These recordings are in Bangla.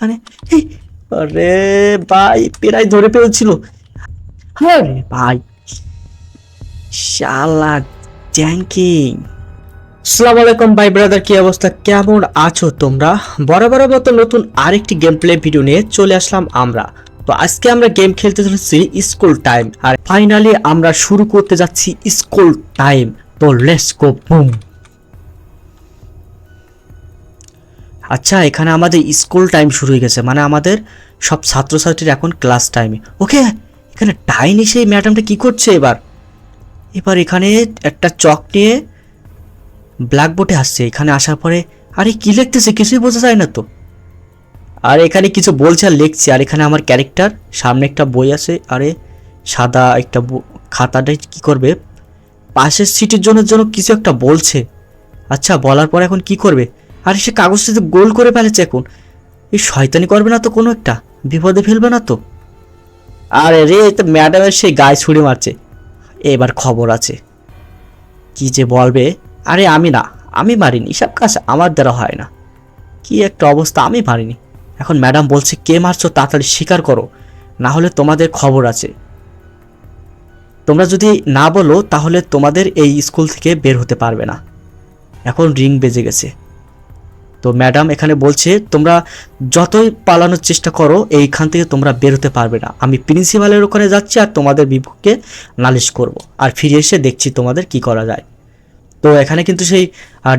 এখানে আরে ভাই প্রায় ধরে ফেলছিল। হ্যাঁ ভাই, শালা জ্যাঙ্কিং। সালাম আলাইকুম ভাই ব্রাদার, কি অবস্থা? কেমন আছো তোমরা? বরাবর মতো নতুন আরেকটি গেম প্লে ভিডিও নিয়ে চলে আসলাম আমরা। তো আজকে আমরা গেম খেলতে চলেছি স্কুল টাইম আর ফাইনালি আমরা শুরু করতে যাচ্ছি স্কুল টাইম তো লেটস গো বুম আচ্ছা এখানে আমাদের স্কুল টাইম শুরু হয়ে গেছে মানে আমাদের সব ছাত্রছাত্রীর এখন ক্লাস টাইমে ওকে, এখানে ডাইনি সেই ম্যাডামটা কি করছে এবার? এবার এখানে একটা চক নিয়ে ব্ল্যাকবোর্ডে আসছে, এখানে আসার পরে, আরে কি লিখতেছে? কিছুই বোঝা যায় না তো। আর এখানে কিছু বলছে আর লিখছে, আর এখানে আমার ক্যারেক্টার সামনে একটা বই আছে, আরে সাদা একটা খাতাটা কি করবে? পাশের সিটের জন্য জন্য কিছু একটা বলছে। আচ্ছা বলার পর এখন কি করবে? আরে সে কাগজটা তো গোল করে ফেলেছে এখন। এই শয়তানি করবে না তো কোনো একটা? বিপদে ফেলবে না তো? আরে রে তো ম্যাডামের সেই গায়ে ছুড়ে মারছে। এবার খবর আছে। কি যে বলবে? আরে আমি না, আমি মারিনি, সব কাজ আমার দ্বারা হয় না। কি একটা অবস্থা, আমি মারিনি। এখন ম্যাডাম বলছে, কে মারছো তাড়াতাড়ি স্বীকার করো, না হলে তোমাদের খবর আছে। তোমরা যদি না বলো, তাহলে তোমাদের এই স্কুল থেকে বের হতে পারবে না। এখন রিং বেজে গেছে। তো ম্যাডাম এখানে বলছে, তোমরা যতই পালানোর চেষ্টা করো, এইখান থেকে তোমরা বের হতে পারবে না। আমি প্রিন্সিপালের ওখানে যাচ্ছি আর তোমাদের বিপক্ষে নালিশ করব। আর ফিরে এসে দেখছি তোমাদের কি করা যায়। তো এখানে কিন্তু সেই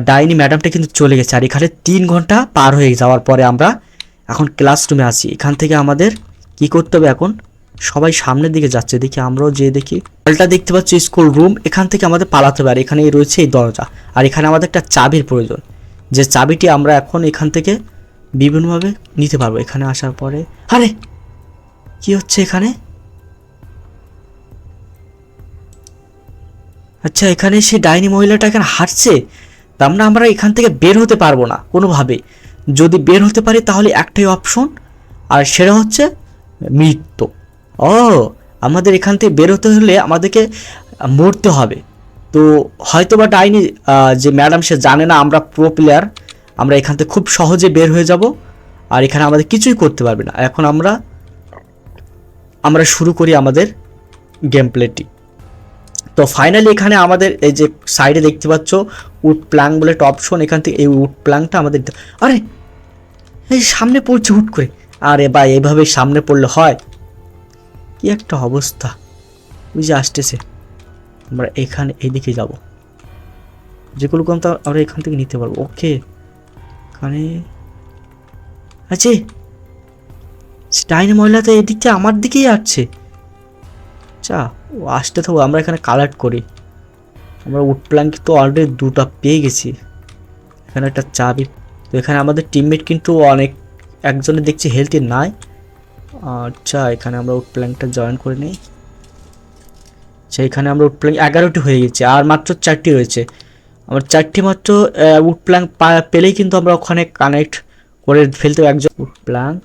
ডাইনি ম্যাডামটা কিন্তু চলে গেছে। আর এখানে তিন ঘণ্টা পার হয়ে যাওয়ার পরে আমরা এখন ক্লাসরুমে আছি। এখান থেকে আমাদের কি করতে হবে এখন? সবাই সামনের দিকে যাচ্ছে। দেখি আমরাও যে দেখি। হলটা দেখতে পাচ্ছি স্কুল রুম। এখান থেকে আমাদের পালাতে হবে। আর এখানে রয়েছে এই দরজা। আর এখানে আমাদের একটা চাবির প্রয়োজন। যে চাবিটি আমরা এখন এখান থেকে বিভিন্নভাবে নিতে পারব। এখানে আসার পরে। আরে! কি হচ্ছে এখানে? আচ্ছা এখানে সে ডাইনি মহিলাটা এখানে হাঁটছে। তার মানে আমরা এখান থেকে বের হতে পারব না, কোনোভাবে। যদি বের হতে পারি তাহলে একটাই অপশন আর সেটা হচ্ছে মৃত্যু। ও, আমাদের এখান থেকে বের হতে হলে আমাদেরকে মরতে হবে। তো হয়তো বা ডাইনি যে ম্যাডাম, সে জানে না আমরা প্রো প্লেয়ার আমরা এখান থেকে খুব সহজে বের হয়ে যাব আর এখানে আমাদের কিছুই করতে পারবে না। এখন আমরা আমরা শুরু করি আমাদের গেম প্লেটি তো ফাইনালি এখানে আমাদের এই যে সাইডে দেখতে পাচ্ছ উড প্ল্যাঙ্ক বলে একটা অপশন এখান থেকে এই উড প্ল্যাঙ্কটা আমাদের আরে, এই সামনে পড়ছে হুট করে। আরে বা এইভাবে সামনে পড়লে হয়? কি একটা অবস্থা। ওই যে আসতেছে। আমরা এখানে এইদিকে যাব। যেগুলো কম আমরা এখান থেকে নিতে পারব। ওকে। এখানে আছে। ডাইনি মহিলা তো এদিক থেকে আমার দিকেই আসছে। আচ্ছা ও আসতে থাকো আমরা এখানে কালেক্ট করি। আমরা উড প্ল্যাঙ্ক তো অলরেডি দুটা পেয়ে গেছি। এখানে একটা চাবি। তো এখানে আমাদের টিমমেট কিন্তু অনেক, একজনের দেখছি হেলথি নাই। আচ্ছা এখানে আমরা উড প্ল্যাঙ্কটা জয়েন করে নিই। এখানে আমরা উড প্ল্যাঙ্ক এগারোটি হয়ে গেছে, আর মাত্র চারটি রয়েছে। আমার চারটি মাত্র উড প্ল্যাঙ্ক পেলেই কিন্তু আমরা ওখানে কানেক্ট করে ফেলতে একজন উড প্ল্যাঙ্ক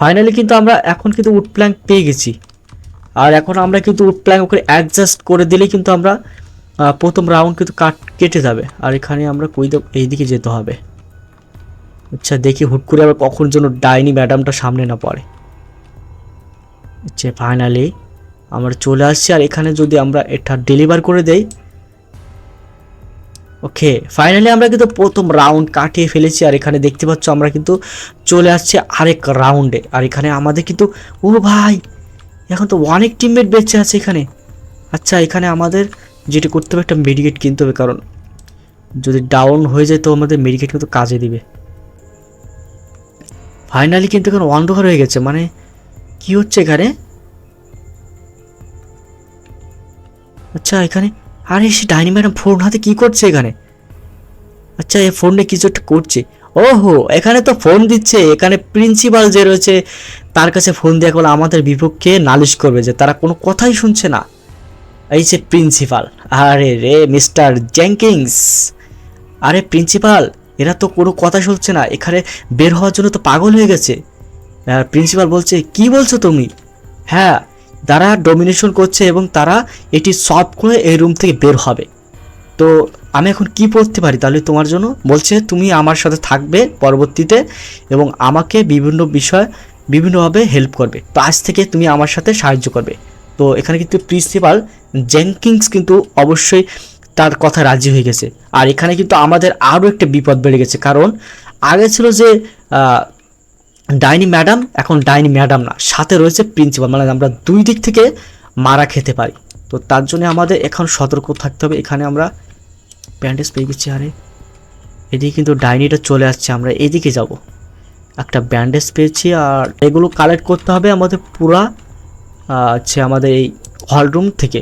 ফাইনালি কিন্তু আমরা এখন কিন্তু উড প্ল্যাঙ্ক পেয়ে গেছি। আর এখন আমরা কিন্তু উড প্ল্যাঙ্ক ওখানে অ্যাডজাস্ট করে দিলেই কিন্তু আমরা প্রথম রাউন্ড কিন্তু কাট, কেটে যাবে। আর এখানে আমরা কই এইদিকে যেতে হবে। আচ্ছা দেখি হুট করে আবার কখন যেন ডাইনি ম্যাডামটা সামনে না পড়ে। আচ্ছা ফাইনালি আমরা চলে আসছি আর এখানে যদি আমরা এটা ডেলিভার করে দেই ওকে ফাইনালি আমরা কিন্তু প্রথম রাউন্ড কাটিয়ে ফেলেছি আর এখানে দেখতে পাচ্ছ আমরা কিন্তু চলে আসছি আরেক রাউন্ডে আর এখানে আমাদের কিন্তু, ও ভাই, এখন তো অনেক টিমমেট বেঁচে আছে এখানে। আচ্ছা এখানে আমাদের যেটা করতে হবে, একটা মেডিকেট কিনতে হবে, কারণ যদি ডাউন হয়ে যায় তো আমাদের মেডিকেট কিন্তু কাজে দিবে। ফাইনালি কিন্তু এখন অন্ধকার হয়ে গেছে মানে কি হচ্ছে এখানে? আচ্ছা এখানে? আরে, সে ডাইনি ম্যাডাম ফোন হাতে কি করছে এখানে? আচ্ছা এই ফোনে কিছু একটা করছে। ওহো, এখানে তো ফোন দিচ্ছে। এখানে প্রিন্সিপাল যে রয়েছে, তার কাছে ফোন দিয়ে বলে আমাদের বিপক্ষে নালিশ করবে যে তারা কোনো কথাই শুনছে না। এই যে প্রিন্সিপাল। আরে রে, মিস্টার জ্যাঙ্কিংস আরে, প্রিন্সিপাল, এরা তো কোনো কথা শুনছে না। এখানে বের হওয়ার জন্য তো পাগল হয়ে গেছে। প্রিন্সিপাল বলছে, কি বলছো তুমি? হ্যাঁ তারা ডোমিনেশন করছে এবং তারা এটি সলভ করে এই রুম থেকে বের হবে। তো আমি এখন কি পড়তে পারি তাহলে তোমার জন্য? বলছে, তুমি আমার সাথে থাকবে পরবর্তীতে এবং আমাকে বিভিন্ন বিষয় বিভিন্নভাবে হেল্প করবে। তো আজ থেকে তুমি আমার সাথে সাহায্য করবে। তো এখানে কিন্তু প্রিন্সিপাল জেঙ্কিংস কিন্তু অবশ্যই তার কথা রাজি হয়ে গেছে। আর এখানে কিন্তু আমাদের আরও একটা বিপদ বেড়ে গেছে। কারণ আগে ছিল যে ডাইনি ম্যাডাম, এখন ডাইনি ম্যাডাম না, সাথে রয়েছে প্রিন্সিপাল মানে আমরা দুই দিক থেকে মারা খেতে পারি। তো তার জন্য আমাদের এখন সতর্ক থাকতে হবে, এখানে আমরা ব্যান্ডেজ পেয়ে গেছি আরে। এদিকে কিন্তু ডাইনিটা চলে আসছে, আমরা এদিকে যাব। একটা ব্যান্ডেজ পেয়েছি, আর এগুলো কালেক্ট করতে হবে আমাদের পুরা হচ্ছে আমাদের এই হলরুম থেকে।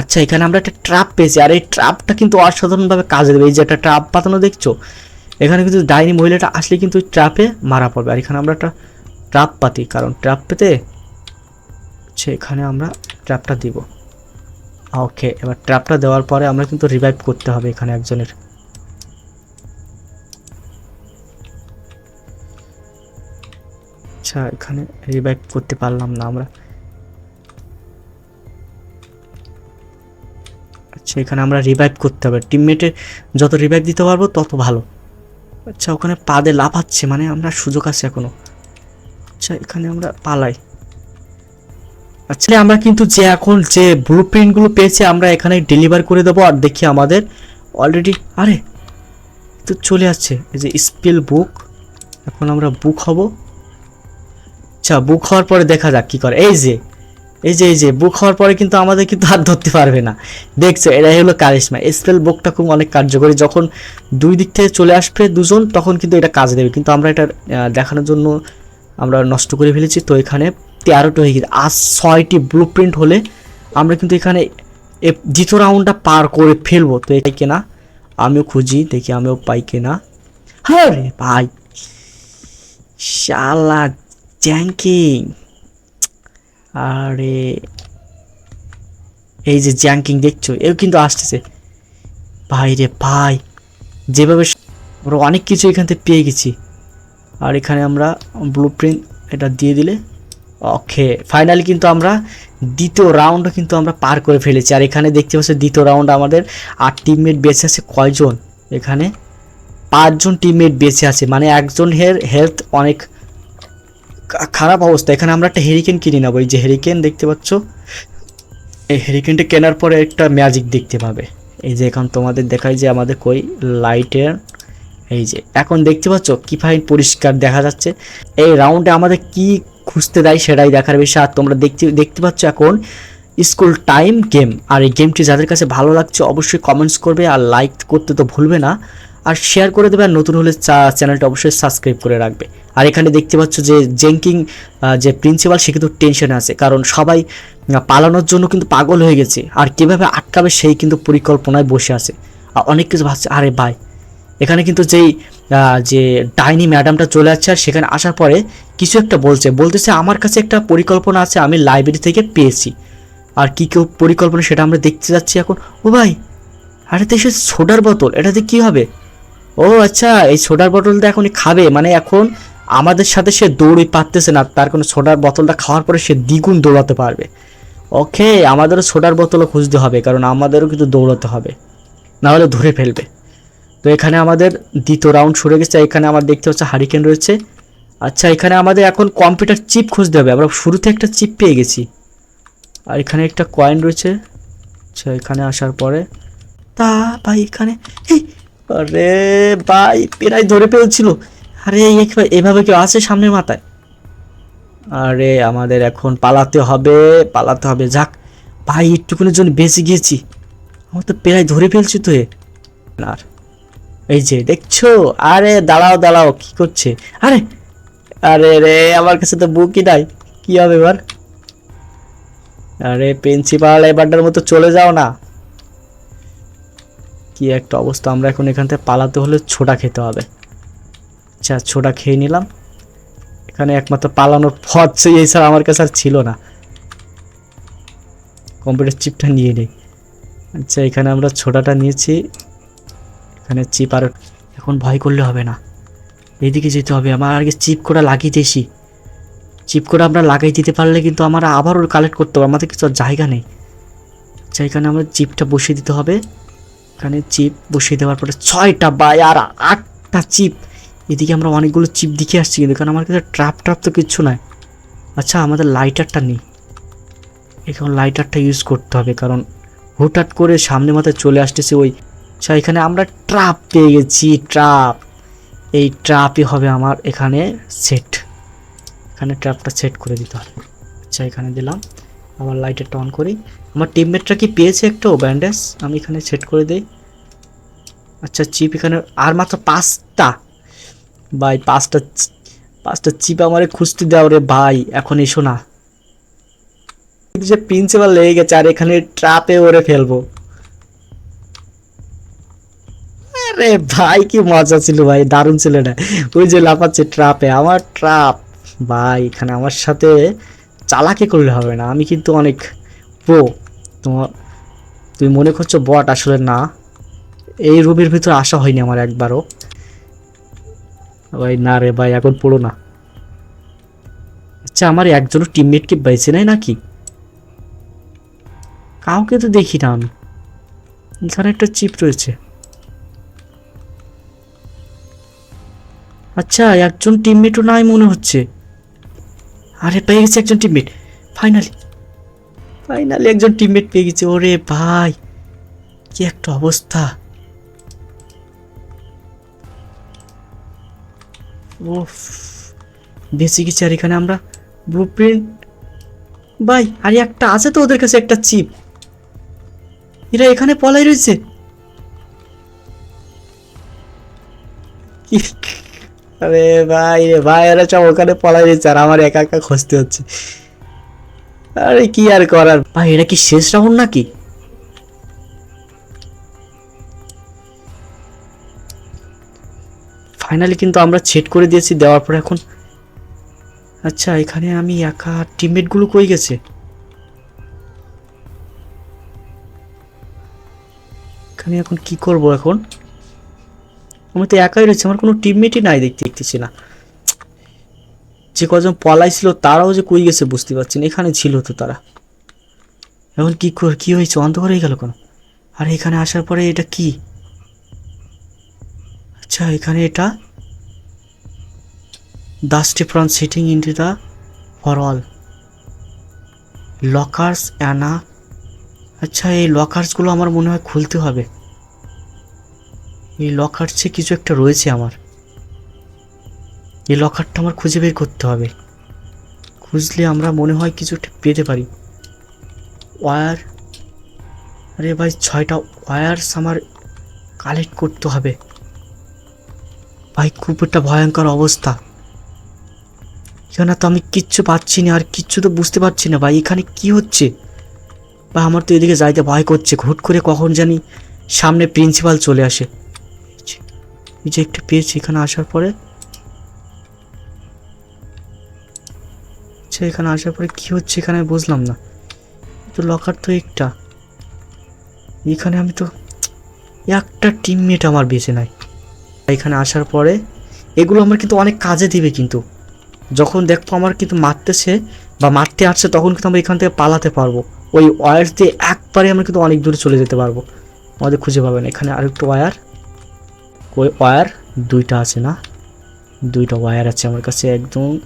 আচ্ছা এখানে আমরা একটা ট্রাপ পেয়েছি, আর এই ট্রাপটা কিন্তু অসাধারণভাবে কাজে দেবে। এই যে একটা ট্রাপ পাতানো দেখছ এখানে কিন্তু ডাইনি মহিলাটা আসলে কিন্তু ওই ট্র্যাপে মারা পড়বে। আর এখানে আমরা একটা ট্র্যাপ পাতি, কারণ ট্র্যাপ পেতে হচ্ছে এখানে আমরা ট্র্যাপটা দিব। ওকে, এবার ট্র্যাপটা দেওয়ার পরে আমরা কিন্তু রিভাইভ করতে হবে এখানে একজনের। আচ্ছা এখানে রিভাইভ করতে পারলাম না আমরা। আচ্ছা এখানে আমরা রিভাইভ করতে হবে। টিমমেটের যত রিভাইভ দিতে পারব, তত ভালো। আচ্ছা ওখানে পা পাদে লাফাচ্ছে মানে আমরা সুযোগ আছে এখনও। আচ্ছা এখানে আমরা পালাই। আচ্ছা আমরা কিন্তু যে এখন যে ব্লু প্রিন্টগুলো পেয়েছি, আমরা এখানে ডেলিভার করে দেবো আর দেখি আমাদের অলরেডি আরে, তো চলে আসছে, এই যে স্পেল বুক এখন আমরা বুক হব। আচ্ছা বুক হওয়ার পরে দেখা যাক কি করে। এই যে এই যে এই যে বুক হওয়ার পরে কিন্তু আমাদের কিন্তু হাত ধরতে পারবে না। দেখছ, এটাই হলো কারিশমা স্পেল বুকটা খুব অনেক কার্যকরী। যখন দুই দিক থেকে চলে আসবে দুজন, তখন কিন্তু এটা কাজ দেবে। কিন্তু আমরা এটা দেখানোর জন্য আমরা নষ্ট করে ফেলেছি। তো এখানে তেরোটা হয়ে গেছে। আর ছয়টি ব্লু প্রিন্ট হলে আমরা কিন্তু এখানে দ্বিতীয় রাউন্ডটা পার করে ফেলব। তো এটাই কেনা? আমিও খুঁজি, দেখি আমিও পাই কেনা। হ্যাঁ রে ভাই। শালা, জ্যাঙ্কিং। আরে, এই যে জ্যাঙ্কিং দেখছ? এও কিন্তু আসতেছে। ভাই রে ভাই, যেভাবে আমরা অনেক কিছু এখান থেকে পেয়ে গেছি। আর এখানে আমরা ব্লু প্রিন্ট এটা দিয়ে দিলে ওকে ফাইনালি কিন্তু আমরা দ্বিতীয় রাউন্ডও কিন্তু আমরা পার করে ফেলেছি। আর এখানে দেখতে পাচ্ছি দ্বিতীয় রাউন্ড আমাদের আর টিমমেট বেঁচে আছে, কয়জন? এখানে পাঁচজন টিমমেট বেঁচে আছে। মানে একজন হের হেলথ অনেক খারাপ অবস্থা। এখানে আমরা একটা হেরিকেন কিনে নেব। এই যে হেরিকেন দেখতে পাচ্ছ? এই হেরিকেনটা কেনার পরে একটা ম্যাজিক দেখতে পাবে। এই যে এখন তোমাদের দেখায় যে আমাদের কই লাইটের এই যে, এখন দেখতে পাচ্ছ কি ফাইন পরিষ্কার দেখা যাচ্ছে। এই রাউন্ডে আমাদের কি খুঁজতে দেয় সেটাই দেখার বিষয়। আর তোমরা দেখতে দেখতে পাচ্ছ এখন স্কুল টাইম গেম আর এই গেমটি যাদের কাছে ভালো লাগছে অবশ্যই কমেন্টস করবে। আর লাইক করতে তো ভুলবে না। আর শেয়ার করে দেবে আর নতুন হলে চ্যানেলটা অবশ্যই সাবস্ক্রাইব করে রাখবে। আর এখানে দেখতে পাচ্ছ যে জেঙ্কিং যে প্রিন্সিপাল সে কিন্তু টেনশনে আছে। কারণ সবাই পালানোর জন্য কিন্তু পাগল হয়ে গেছে। আর কীভাবে আটকাবে সেই কিন্তু পরিকল্পনায় বসে আছে। আর অনেক কিছু ভাবছে, আরে ভাই। এখানে কিন্তু যেই যে ডাইনি ম্যাডামটা চলে আসছে, আর সেখানে আসার পরে কিছু একটা বলছে। বলতেছে, আমার কাছে একটা পরিকল্পনা আছে, আমি লাইব্রেরি থেকে পেয়েছি। আর কি কেউ পরিকল্পনা, সেটা আমরা দেখতে যাচ্ছি এখন। ও ভাই, আরে তো এসে সোডার বোতল এটাতে কী হবে? ও আচ্ছা এই সোডার বোতলটা এখনই খাবে? মানে এখন আমাদের সাথে সে দৌড়ই পারতেছে না, তার কোনো সোডার বোতলটা খাওয়ার পরে সে দ্বিগুণ দৌড়াতে পারবে। ওকে আমাদেরও সোডার বোতলও খুঁজতে হবে, কারণ আমাদেরও কিন্তু দৌড়াতে হবে। নাহলে ধরে ফেলবে। তো এখানে আমাদের দ্বিতীয় রাউন্ড সরে গেছে, এখানে আমার দেখতে হচ্ছে হারিকেন রয়েছে। আচ্ছা এখানে আমাদের এখন কম্পিউটার চিপ খুঁজতে হবে, আমরা শুরুতে একটা চিপ পেয়ে গেছি। আর এখানে একটা কয়েন রয়েছে। আচ্ছা এখানে আসার পরে। তা, ভাই, এখানে আরে ভাই প্রায় ধরে ফেলছিল। আরে এভাবে কেউ আছে সামনের মাথায়? আরে, আমাদের এখন পালাতে হবে পালাতে হবে। যাক, ভাই একটুকুনের জন্য বেঁচে গিয়েছি। আমার তো প্রায় ধরে ফেলছি তো আর, এই যে, দেখছ? আরে, দাঁড়াও দাঁড়াও, কি করছে? আরে আরে রে, আমার কাছে তো বুকই নাই। কি হবে এবার? আরে প্রিন্সিপাল এবারটার মতো চলে যাও না। কি একটা অবস্থা। আমরা এখন এখান থেকে পালাতে হলে ছোটা খেতে হবে। আচ্ছা ছোটা খেয়ে নিলাম। এখানে একমাত্র পালানোর পথ সেই এছাড়া আমার কাছে আর ছিল না। কম্পিউটার চিপটা নিয়ে নেই। আচ্ছা এখানে আমরা ছোটাটা নিয়েছি। এখানে চিপ আর এখন ভয় করলে হবে না। এইদিকে যেতে হবে। আমার আগে চিপ কোটা লাগিয়ে দিয়েছি। চিপ কোটা আমরা লাগাই দিতে পারলে কিন্তু আমরা আবারও কালেক্ট করতে হবে আমাদের কিছু জায়গা নেই। আচ্ছা এখানে আমরা চিপটা বসিয়ে দিতে হবে। এখানে চিপ বসিয়ে দেওয়ার পরে ছয়টা বাই আর আটটা চিপ এদিকে আমরা অনেকগুলো চিপ দিকে আসছি কিন্তু, কারণ আমার কাছে ট্রাপ ট্রাপ তো কিচ্ছু নাই। আচ্ছা আমাদের লাইটারটা নেই। এখন লাইটারটা ইউজ করতে হবে, কারণ হুটহাট করে সামনে মাথায় চলে আসতেছে ওই আচ্ছা এখানে আমরা ট্রাপ পেয়ে গেছি ট্রাপ এই ট্রাপই হবে আমার এখানে সেট এখানে ট্রাপটা সেট করে দিতে হবে। আচ্ছা এখানে দিলাম। আবার লাইটারটা অন করি। আমার টিমমেটরা কি পেয়েছে একটু? ব্যান্ডেজ আমি এখানে সেট করে দিই। আচ্ছা চিপ এখানে আর মাত্র পাঁচটা। ভাই, পাঁচটা পাঁচটা চিপ আমারে খুঁজতে দাও রে ভাই। এখন এসো না। যে প্রিন্সিপাল লেগে গেছে, আর এখানে ট্রাপে ওরে ফেলব। আরে ভাই, কি মজা ছিল ভাই, দারুণ ছিল না ওই যে লাফাচ্ছে ট্রাপে আমার ট্রাপ ভাই, এখানে আমার সাথে চালাকি করলে হবে না, আমি কিন্তু অনেক প্রো তোমার তুমি মনে করছ বট আসলে না? এই রুমের ভিতরে আসা হয়নি আমার একবারও। ভাই না রে ভাই, এখন পড়ো না। আচ্ছা আমার একজনও টিমমেট কি বেঁচে নেয় নাকি? কাউকে তো দেখি না আমি। এখানে একটা চিপ রয়েছে। আচ্ছা একজন টিমমেটও নাই মনে হচ্ছে। আরে, পেয়ে গেছে একজন টিমমেট ফাইনালি ফাইনালি একজন টিমমেট পেয়ে গেছে, ওরে ভাই, কি একটা অবস্থা। ওফ বেঁচে গেছি আর এখানে আমরা। ব্লু প্রিন্ট ভাই, আর একটা আছে তো ওদের কাছে একটা চিপ এরা এখানে পলাই রয়েছে। আরে ভাই রে ভাই, এরা সব ওখানে পলাই রয়েছে আর আমার একা একা খুঁজতে হচ্ছে। আরে কি আর করার? ভাই, এটা কি শেষ রাউন্ড নাকি? ফাইনালি কিন্তু আমরা সেট করে দিয়েছি, দেওয়ার পর এখন আচ্ছা এখানে আমি একা টিমমেটগুলো কই গেছে? এখানে এখন কি করব এখন? আমি তো একাই রয়েছি, আমার কোনো টিমমেটই নাই দেখতে, দেখতেছি না। যে কজন পলাইছিল তারাও যে কই গেছে বুঝতে পারছেন এখানে ছিল তো তারা। এখন কি কর- কি হয়েছে? অন্ধকার হয়ে গেল কেন? আর এখানে আসার পরে এটা কি? আচ্ছা এখানে এটা dusty from sitting into the for all lockers Anna আচ্ছা এই লকার্সগুলো আমার মনে হয় খুলতে হবে। এই লকার্সে কিছু একটা রয়েছে আমার। এই লকারটা আমার খুঁজে বের করতে হবে। খুঁজলে আমরা মনে হয় কিছু পেতে পারি। ওয়্যার আরে ভাই, ছয়টা ওয়্যার্স আমার কালেক্ট করতে হবে। ভাই, খুব একটা ভয়ঙ্কর অবস্থা। এখানে তো আমি কিচ্ছু পাচ্ছি না, আর কিচ্ছু তো বুঝতে পারছি না ভাই, এখানে কি হচ্ছে? বা আমার তো এদিকে যাইতে ভয় করছে ঘুট করে কখন জানি সামনে প্রিন্সিপাল চলে আসে। এই যে একটা পেয়েছি এখানে আসার পরে। আচ্ছা এখানে আসার পরে কি হচ্ছে এখানে বুঝলাম না। তো লকার তো একটা। এখানে আমি তো একটা টিমমেট আমার বেঁচে নাই। এখানে আসার পরে এগুলো আমার কিন্তু অনেক কাজে দিবে কিন্তু। যখন দেখব আমার কিন্তু মারতেছে বা মারতে আসছে তখন কিন্তু আমরা এখান থেকে পালাতে পারব। ওই ওয়্যার দিয়ে একবারে আমরা কিন্তু অনেক দূরে চলে যেতে পারব। আমাদের খুঁজে পাবেন এখানে আর আরেকটু ওয়ার ওই ওয়ার দুইটা আছে না? দুইটা ওয়্যার আছে আমার কাছে একদম।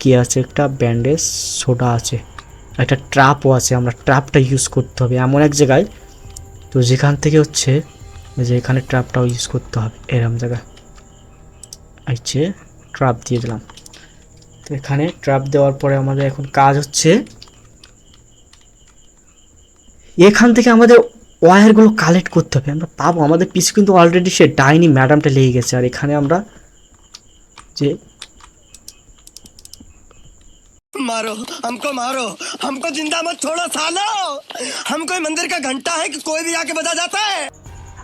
কি আছে? একটা ব্যান্ডেজ সোডা আছে। একটা ট্রাপও আছে, আমরা ট্রাপটা ইউজ করতে হবে এমন এক জায়গায়। তো যেখান থেকে হচ্ছে যে এখানে ট্রাপটাও ইউজ করতে হবে, এরম জায়গায়। আইছে ট্রাপ দিয়ে দিলাম। তো এখানে ট্রাপ দেওয়ার পরে আমাদের এখন কাজ হচ্ছে, এখান থেকে আমাদের ওয়্যারগুলো কালেক্ট করতে হবে। আমরা পাবো, আমাদের পিছু কিন্তু অলরেডি সে ডাইনি ম্যাডামটা লেগে গেছে। আর এখানে আমরা যে मारो हमको मारो हमको जिंदा मत छोड़ो सालो हम कोई मंदिर का घंटा है कि कोई भी आके बजा जाता है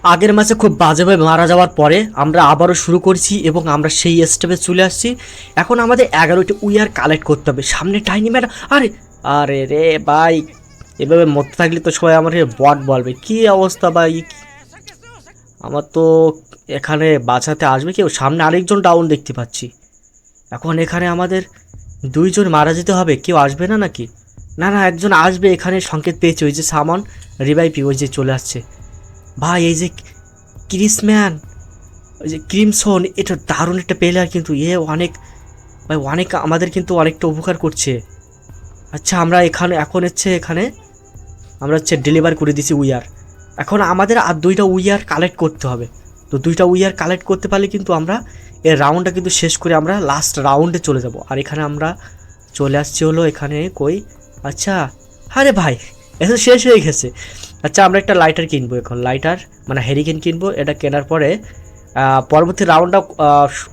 আগের ম্যাচে খুব বাজেভাবে মারা যাওয়ার পরে আমরা আবারও শুরু করছি এবং আমরা সেই স্টেপে চলে আসছি এখন আমাদের এগারোটি উইয়ার কালেক্ট করতে হবে সামনে টাইনি ম্যাডাম আরে আরে রে ভাই এভাবে মরতে থাকলে তো সবাই আমার বট বলবে কি অবস্থা ভাই আমার তো এখানে বাঁচাতে আসবে কেউ সামনে আরেকজন ডাউন দেখতে পাচ্ছি এখন এখানে আমাদের দুইজন মারা যেতে হবে, কেউ আসবে না নাকি? না না, একজন আসবে, এখানে সংকেত পেয়েছে, ওই যে সামন রিভাইপি ওই যে চলে আসছে। ভাই, এই যে ক্রিসম্যান, ওই যে ক্রিমসন, এটা দারুণ একটা প্লেয়ার কিন্তু, এ অনেক, ভাই, অনেক আমাদের কিন্তু অনেকটা উপকার করছে। আচ্ছা আমরা এখানে, এখন হচ্ছে এখানে, আমরা হচ্ছে ডেলিভার করে দিছি উইয়ার। এখন আমাদের আর দুইটা উইয়ার কালেক্ট করতে হবে। তো দুইটা উইয়ার কালেক্ট করতে পারলে কিন্তু আমরা এর রাউন্ডটা কিন্তু শেষ করে আমরা লাস্ট রাউন্ডে চলে যাব। আর এখানে আমরা চলে আসছি হলো এখানে কই? আচ্ছা আরে ভাই এটা তো শেষ হয়ে গেছে। আচ্ছা আমরা একটা লাইটার কিনবো এখন। লাইটার মানে হেরিকেন কিনবো, এটা কেনার পরে পরবর্তী রাউন্ডটা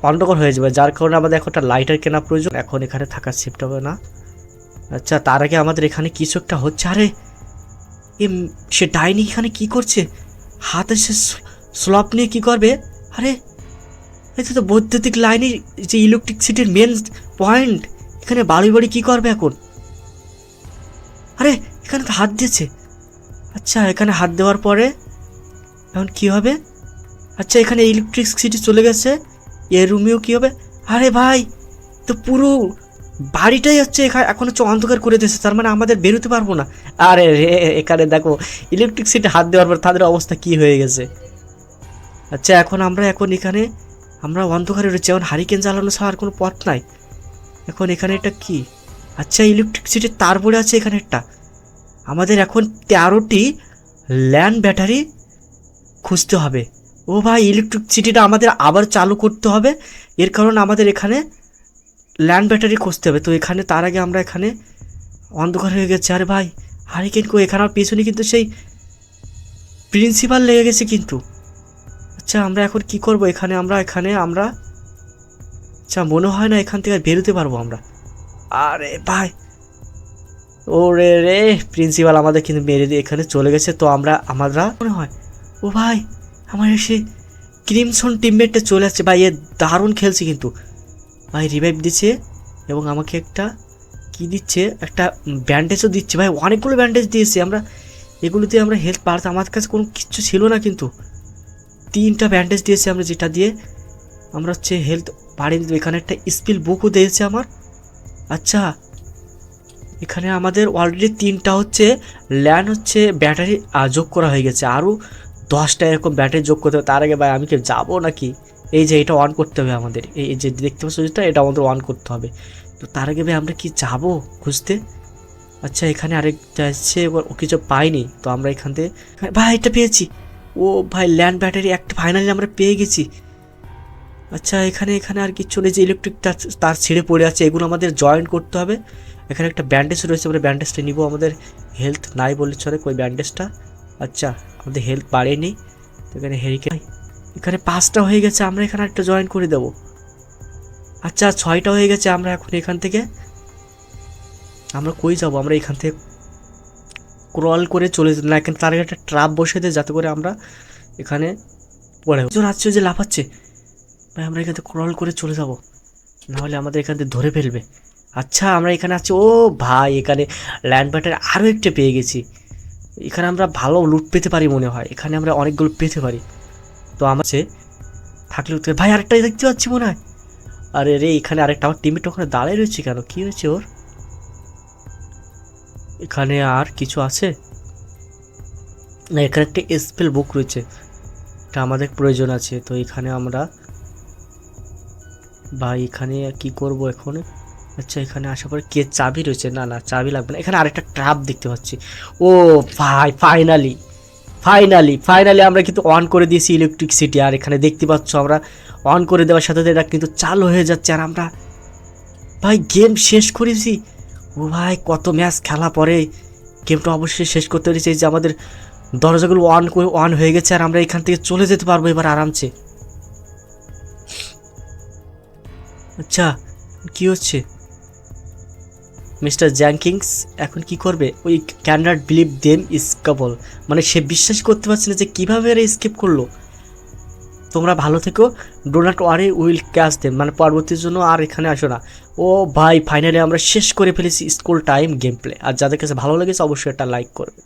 অন্ধকার হয়ে যাবে। যার কারণে আমাদের এখন একটা লাইটার কেনা প্রয়োজন। এখন এখানে থাকার শিফট হবে না। আচ্ছা তার আগে আমাদের এখানে কিছু একটা হচ্ছে। আরে এ সে ডাইনি এখানে কি করছে? হাতে সে স্লপ নিয়ে কি করবে? আরে এটা তো বৈদ্যুতিক লাইনে যে ইলেকট্রিসিটির মেন পয়েন্ট এখানে বাড়ি বাড়ি কী করবে এখন? আরে, এখানে তো হাত দিয়েছে। আচ্ছা এখানে হাত দেওয়ার পরে এখন কি হবে? আচ্ছা এখানে ইলেকট্রিসিটি চলে গেছে। এ রুমেও কি হবে? আরে ভাই, তো পুরো বাড়িটাই হচ্ছে এখানে এখন হচ্ছে অন্ধকার করে দিয়েছে। তার মানে আমাদের বেরোতে পারব না। আরে রে, এখানে দেখো ইলেকট্রিসিটি হাত দেওয়ার পর তাদের অবস্থা কি হয়ে গেছে? আচ্ছা এখন আমরা এখন এখানে আমরা অন্ধকারে রয়েছি এখন হারিকেন জ্বালানো ছাড়া আর কোনো পথ নাই। এখন এখানে এটা কি? আচ্ছা ইলেকট্রিসিটির তার পড়ে আছে এখানে একটা। আমাদের এখন তেরোটি ল্যান্ড ব্যাটারি খুঁজতে হবে। ও ভাই ইলেকট্রিসিটিটা আমাদের আবার চালু করতে হবে। এর কারণে আমাদের এখানে ল্যান্ড ব্যাটারি খুঁজতে হবে। তো এখানে তার আগে আমরা এখানে অন্ধকার হয়ে গেছে। আরে ভাই, হারিকেন কো এখানে আমার পিছনে কিন্তু সেই প্রিন্সিপাল লেগে গেছে কিন্তু। আচ্ছা আমরা এখন কি করব? এখানে আমরা এখানে আমরা। আচ্ছা মনে হয় না এখান থেকে বেরোতে পারব আমরা। আরে ভাই। ওরে রে, প্রিন্সিপাল আমাদের কিন্তু মেরে দিয়ে এখানে চলে গেছে, তো আমরা আমরা মনে হয়। ও ভাই, আমার এসে ক্রিমসন টিমমেটটা চলে আসছে। ভাই, এ দারুণ খেলছে কিন্তু। ভাই রিভাইভ দিচ্ছে এবং আমাকে একটা কি দিচ্ছে? একটা ব্যান্ডেজও দিচ্ছে। ভাই, অনেকগুলো ব্যান্ডেজ দিয়েছে। আমরা, এগুলোতে আমরা হেল্প পারতাম আমার কাছে কোনো কিচ্ছু ছিল না কিন্তু। তিনটা ব্যান্ডেজ দিয়েছে আমরা, যেটা দিয়ে আমরা হচ্ছে হেলথ বাড়িয়ে দিতে এখানে একটা স্পিল বুকও দিয়েছে আমার। আচ্ছা এখানে আমাদের অলরেডি তিনটা হচ্ছে ল্যান্ড হচ্ছে ব্যাটারি যোগ করা হয়ে গেছে। আরও দশটা এরকম ব্যাটারি যোগ করতে হবে। তার আগে ভাই আমি কি যাব নাকি? এই যে এটা অন করতে হবে আমাদের। এই যে দেখতে পাচ্ছ যেটা, এটা আমাদের অন করতে হবে। তো তার আগে ভাই আমরা কি যাব খুঁজতে? আচ্ছা এখানে আরেকটা আসছে এবার ও কিছু পাইনি। তো আমরা এখান থেকে ভাই, এটা পেয়েছি। ও ভাই ল্যান্ড ব্যাটারি একটা ফাইনালি আমরা পেয়ে গেছি। আচ্ছা এখানে এখানে আর কিছু নেই যে ইলেকট্রিক তার তার ছিঁড়ে পড়ে আছে, এগুলো আমাদের জয়েন করতে হবে। এখানে একটা ব্যান্ডেজ রয়েছে, আমরা ব্যান্ডেজটা নিব। আমাদের হেলথ নাই বলে চলে ওই ব্যান্ডেজটা আচ্ছা আমাদের হেলথ বাড়েনি এখানে হেরিকে এখানে পাঁচটা হয়ে গেছে, আমরা এখানে একটা জয়েন করে দেবো। আচ্ছা ছয়টা হয়ে গেছে, আমরা এখন এখান থেকে আমরা কই যাব? আমরা এখান থেকে ক্রল করে চলে যেতে না এখানে তার একটা ট্রাপ বসে দেয় যাতে করে আমরা এখানে পড়ে জন আসছে যে লাফাচ্ছে। ভাই, আমরা এখান ক্রল করে চলে যাব। নাহলে আমাদের এখান থেকে ধরে ফেলবে। আচ্ছা আমরা এখানে আছি। ও ভাই, এখানে ল্যান্ড ব্যাটার আরও একটা পেয়ে গেছি। এখানে আমরা ভালো লুট পেতে পারি মনে হয়। এখানে আমরা অনেকগুলো পেতে পারি। তো আমার সে থাকলে ভাই, আরেকটা দেখতে পাচ্ছি মনে হয়। আরে রে, এখানে আরেকটা আমার টিমের ওখানে দাঁড়ায় রয়েছে কেন? কী হয়েছে ওর? এখানে আর কিছু আছে? না, এখানে একটা স্পেল বুক রয়েছে। এটা আমাদের প্রয়োজন আছে, তো এখানে আমরা বা এখানে কি করব এখন? আচ্ছা এখানে আসার পরে কে চাবি রয়েছে? না না, চাবি লাগবে না। এখানে আরেকটা ট্রাপ দেখতে পাচ্ছি। ও, ভাই ফাইনালি ফাইনালি ফাইনালি আমরা কিন্তু অন করে দিয়েছি ইলেকট্রিসিটি আর এখানে দেখতে পাচ্ছ আমরা অন করে দেওয়ার সাথে সাথে এটা কিন্তু চালু হয়ে যাচ্ছে। আর আমরা, ভাই গেম শেষ করেছি। ও ভাই, কত ম্যাচ খেলা পরে। গেমটা অবশ্যই শেষ করতে পেরেছি যে আমাদের দরজাগুলো অন করে অন হয়ে গেছে আর আমরা এখান থেকে চলে যেতে পারব এবার আরামসে। আচ্ছা কি হচ্ছে? মিস্টার জ্যাঙ্কিংস, এখন কি করবে? ওই ক্যান নট বিলিভ দেম ইসকাবল মানে সে বিশ্বাস করতে পারছে না যে কীভাবে এরা স্কেপ করল। তোমরা ভালো থেকো। Do don't worry will catch them মানে পরবর্তীর জন্য আর এখানে আসো না। ও ভাই ফাইনালি আমরা শেষ করে ফেলেছি স্কুল টাইম গেম প্লে আর যাদের কাছে ভালো লেগেছে, অবশ্যই একটা লাইক করবে।